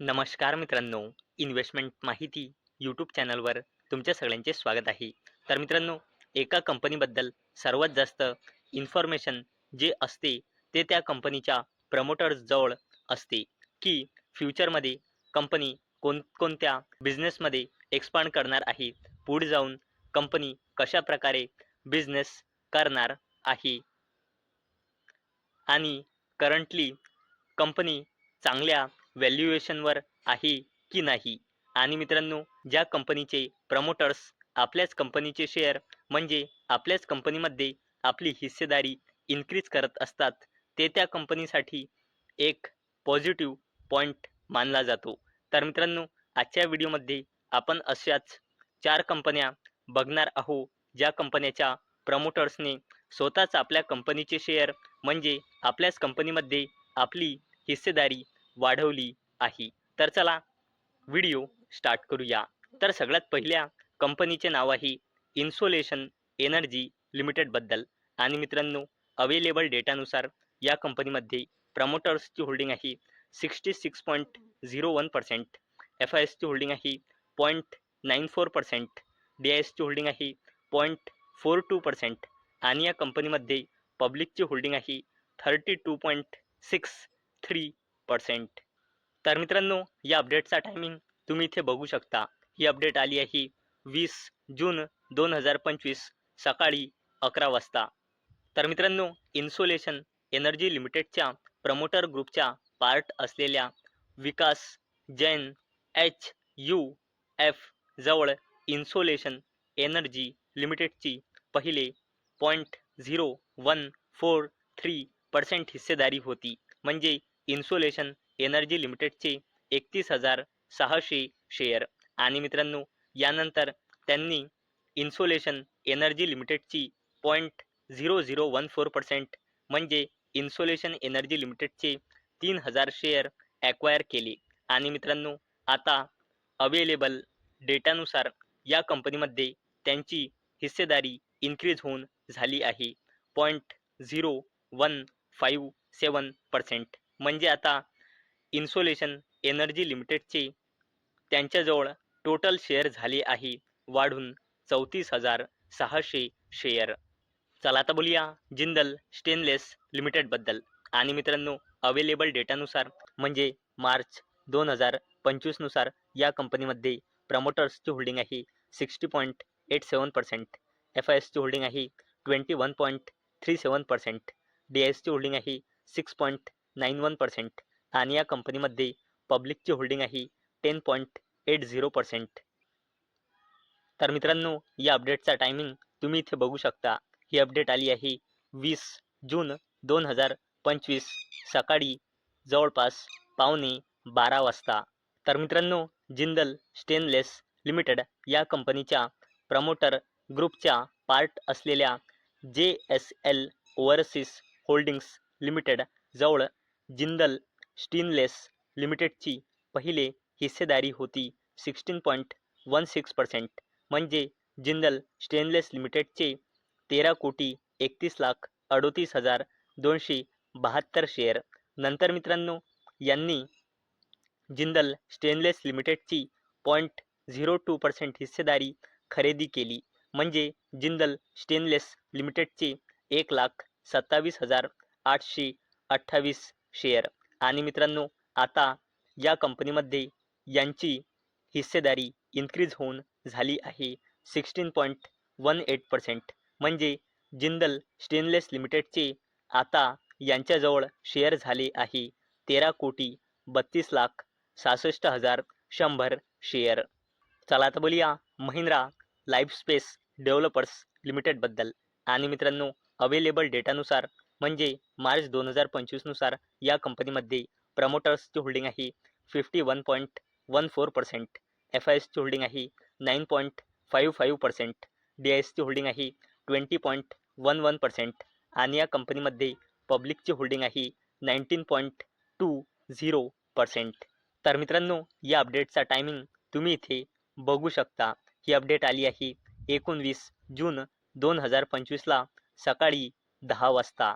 नमस्कार मित्रांनो इन्व्हेस्टमेंट माहिती यूट्यूब चॅनलवर तुमच्या सगळ्यांचे स्वागत आहे. तर मित्रांनो एका कंपनीबद्दल सर्वात जास्त इन्फॉर्मेशन जे असते ते त्या कंपनीच्या प्रमोटर्सजवळ असते की फ्युचरमध्ये कंपनी कोणकोणत्या बिझनेसमध्ये एक्सपांड करणार आहे पुढे जाऊन कंपनी कशा प्रकारे बिझनेस करणार आहे. आणि करंटली कंपनी चांगल्या व्हॅल्युएशनवर आहे की नाही? आणि मित्रांनो ज्या कंपनीचे प्रमोटर्स आपल्याच कंपनीचे शेअर म्हणजे आपल्याच कंपनीमध्ये आपली हिस्सेदारी इन्क्रीज करत असतात ते त्या कंपनीसाठी एक पॉझिटिव्ह पॉईंट मानला जातो. तर मित्रांनो आजच्या व्हिडिओमध्ये आपण अशाच चार कंपन्या बघणार आहो ज्या कंपन्याच्या प्रमोटर्सने स्वतःच आपल्या कंपनीचे शेअर म्हणजे आपल्याच कंपनीमध्ये आपली हिस्सेदारी वाढवली आहे. तर चला व्हिडिओ स्टार्ट करूया. तर सगळ्यात पहिल्या कंपनीचे नाव आहे इन्सोलेशन एनर्जी लिमिटेडबद्दल. आणि मित्रांनो अवेलेबल डेटानुसार या कंपनीमध्ये प्रमोटर्सची होल्डिंग आहे sixty six point zero one percent F I एसची होल्डिंग आहे point nine four percent D I एसची होल्डिंग आहे पॉईंट फोर टू पर्सेंट आणि या कंपनीमध्ये पब्लिकची होल्डिंग आहे thirty two point six three percent तर मित्रांनो या अपडेटचा टायमिंग तुम्ही इथे बघू शकता. ही अपडेट आली आहे वीस जून दोन हजार पंचवीस सकाळी अकरा वाजता. तर मित्रांनो इन्सोलेशन एनर्जी लिमिटेडच्या प्रमोटर ग्रुपच्या पार्ट असलेल्या Vikas Jain H U F जवळ इन्सोलेशन एनर्जी लिमिटेडची पहिले point zero one four three percent हिस्सेदारी होती. म्हणजे इन्सोलेशन एनर्जी लिमिटेडचे एकतीस हजार सहाशे शेअर. आणि मित्रांनो यानंतर त्यांनी insolation energy लिमिटेडची point zero zero one four percent म्हणजे इन्सोलेशन एनर्जी लिमिटेडचे तीन हजार शेअर ॲक्वायर केले. आणि मित्रांनो आता अवेलेबल डेटानुसार या कंपनीमध्ये त्यांची हिस्सेदारी इन्क्रीज होऊन झाली आहे. Point zero one five seven percent म्हणजे आता इन्सोलेशन एनर्जी लिमिटेडची त्यांच्याजवळ टोटल शेअर झाली आहे वाढून चौतीस हजार सहाशे शेअर चला आता बोलूया जिंदल स्टेनलेस लिमिटेडबद्दल आणि मित्रांनो अवेलेबल डेटानुसार म्हणजे मार्च दोन हजार पंचवीसनुसार या कंपनीमध्ये प्रमोटर्सची होल्डिंग आहे sixty point eight seven percent F I एसची होल्डिंग आहे twenty one point three seven percent D I एसची होल्डिंग आहे six point nine one percent आणि या कंपनीमध्ये पब्लिकची होल्डिंग आहे ten point eight zero percent. तर मित्रांनो या अपडेटचा टायमिंग तुम्ही इथे बघू शकता. ही अपडेट आली आहे वीस जून दोन हजार पंचवीस सकाळी जवळपास पावणे बारा वाजता. तर मित्रांनो जिंदल स्टेनलेस लिमिटेड या कंपनीच्या प्रमोटर ग्रुपच्या पार्ट असलेल्या J S L Overseas Holdings Limited जवळ जिंदल स्टीनलेस लिमिटेडची पहिले हिस्सेदारी होती sixteen point one six percent. म्हणजे जिंदल स्टेनलेस लिमिटेडचे तेरा कोटी एकतीस लाख अडोतीस हजार दोनशे बहात्तर शेअर. नंतर मित्रांनो यांनी जिंदल स्टेनलेस लिमिटेडची पॉईंट झिरो टू पर्सेंट हिस्सेदारी खरेदी केली. म्हणजे जिंदल स्टेनलेस लिमिटेडचे एक लाख सत्तावीस हजार आठशे अठ्ठावीस शेअर आणि मित्रांनो आता या कंपनीमध्ये यांची हिस्सेदारी इन्क्रीज होऊन झाली आहे. Sixteen point one eight percent म्हणजे जिंदल स्टेनलेस लिमिटेडचे आता यांच्याजवळ शेअर झाले आहे. तेरा कोटी बत्तीस लाख सहासष्ट हजार शंभर शेअर चला आता बोलूया महिंद्रा लाईफस्पेस डेव्हलपर्स लिमिटेडबद्दल. आणि मित्रांनो अवेलेबल डेटानुसार म्हणजे मार्च दोन हजार पंचवीसनुसार या कंपनीमध्ये प्रमोटर्सची होल्डिंग आहे fifty one point one four percent F I एसची होल्डिंग आहे nine point five five percent D I एसची होल्डिंग आहे twenty point one one percent आणि या कंपनीमध्ये पब्लिकची होल्डिंग आहे nineteen point two zero percent. तर मित्रांनो या अपडेटचा टायमिंग तुम्ही इथे बघू शकता. ही अपडेट आली आहे एकोणवीस जून दोन हजार पंचवीसला सकाळी दहा वाजता.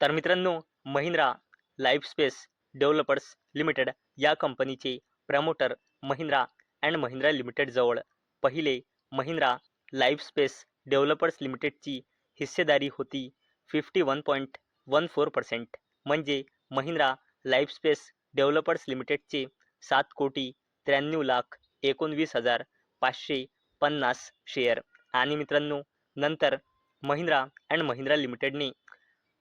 तर मित्रांनो महिंद्रा लाईफस्पेस डेव्हलपर्स लिमिटेड या कंपनीचे प्रमोटर महिंद्रा अँड महिंद्रा लिमिटेडजवळ पहिले महिंद्रा लाईफ स्पेस डेव्हलपर्स लिमिटेडची हिस्सेदारी होती fifty one point one four percent. म्हणजे महिंद्रा लाईफ स्पेस डेव्हलपर्स लिमिटेडचे सात कोटी त्र्याण्णव लाख एकोणवीस हजार पाचशे पन्नास शेअर. आणि मित्रांनो नंतर महिंद्रा अँड महिंद्रा लिमिटेडने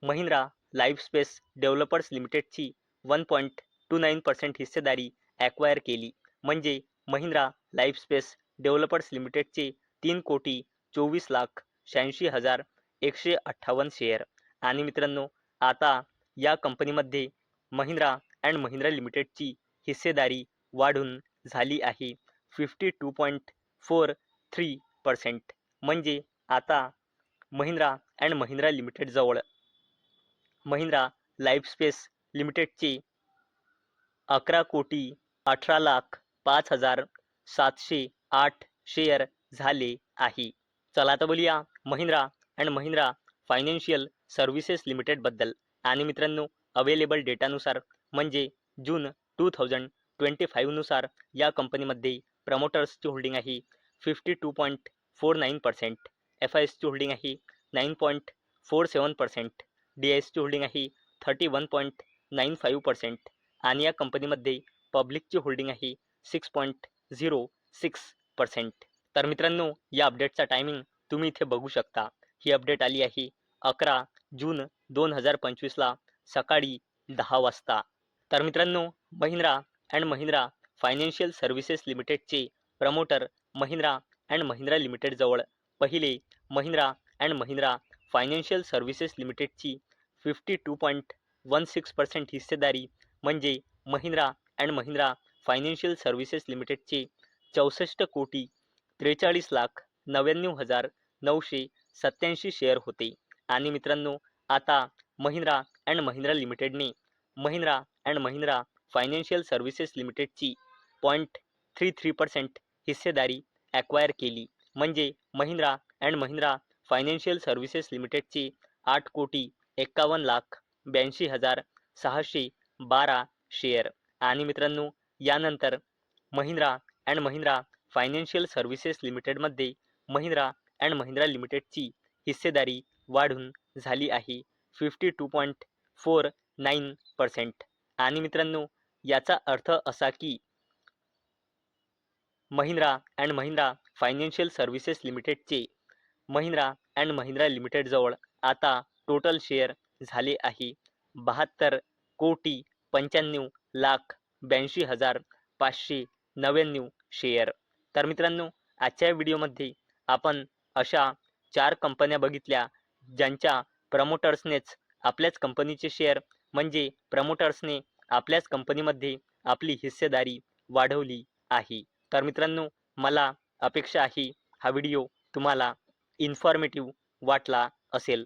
Mahindra life space Developers लिमिटेडची one point two nine percent हिस्सेदारी ॲक्वायर केली. म्हणजे महिंद्रा लाईफ स्पेस डेव्हलपर्स लिमिटेडचे तीन कोटी चोवीस लाख शहाऐंशी हजार एकशे अठ्ठावन्न शेअर. आणि मित्रांनो आता या कंपनीमध्ये महिंद्रा अँड महिंद्रा लिमिटेडची हिस्सेदारी वाढून झाली आहे. Fifty two point four three percent. म्हणजे आता महिंद्रा अँड महिंद्रा लिमिटेडजवळ महिंद्रा लाईफ स्पेस लिमिटेडचे अकरा कोटी अठरा लाख पाच हजार सातशे आठ शेअर झाले आहे. चला आता बोलूया Mahindra and Mahindra financial services लिमिटेडबद्दल आणि मित्रांनो अवेलेबल डेटानुसार म्हणजे जून टू थाउजंड ट्वेंटी फाईव्हनुसार या कंपनीमध्ये प्रमोटर्सची होल्डिंग आहे fifty two point four nine percent F I एसची होल्डिंग आहे nine point four seven percent D I एसची होल्डिंग आहे thirty one point nine five percent आणि या कंपनीमध्ये पब्लिकची होल्डिंग आहे six point zero six percent. तर मित्रांनो या अपडेटचा टायमिंग तुम्ही इथे बघू शकता. ही अपडेट आली आहे अकरा जून दोन हजार पंचवीसला सकाळी दहा वाजता. तर मित्रांनो Mahindra and Mahindra financial services लिमिटेडचे प्रमोटर महिंद्रा अँड महिंद्रा लिमिटेडजवळ पहिले Mahindra and Mahindra financial services लिमिटेडची fifty two point one six percent हिस्सेदारी म्हणजे Mahindra and Mahindra financial services लिमिटेडचे चौसष्ट कोटी त्रेचाळीस लाख नव्याण्णव हजार नऊशे सत्याऐंशी शेअर होते. आणि मित्रांनो आता Mahindra and Mahindra लिमिटेडने Mahindra and Mahindra financial services लिमिटेडची point three three percent हिस्सेदारी ॲक्वायर केली. म्हणजे Mahindra and Mahindra financial services लिमिटेडचे आठ कोटी एक्कावन्न लाख ब्याऐंशी हजार सहाशे बारा शेअर आणि मित्रांनो यानंतर Mahindra and Mahindra financial services लिमिटेडमध्ये महिंद्रा अँड महिंद्रा लिमिटेडची हिस्सेदारी वाढून झाली आहे. Fifty two point four nine percent आणि मित्रांनो याचा अर्थ असा की Mahindra and Mahindra financial services लिमिटेडचे महिंद्रा अँड महिंद्रा लिमिटेडजवळ आता टोटल शेअर झाले आहे. बहात्तर कोटी पंच्याण्णव लाख ब्याऐंशी हजार पाचशे नव्याण्णव शेअर. तर मित्रांनो आजच्या व्हिडिओमध्ये आपण अशा चार कंपन्या बघितल्या ज्यांच्या प्रमोटर्सनेच आपल्याच कंपनीचे शेअर म्हणजे प्रमोटर्सने आपल्याच कंपनीमध्ये आपली हिस्सेदारी वाढवली आहे. तर मित्रांनो मला अपेक्षा आहे हा व्हिडिओ तुम्हाला इन्फॉर्मेटिव्ह वाटला असेल.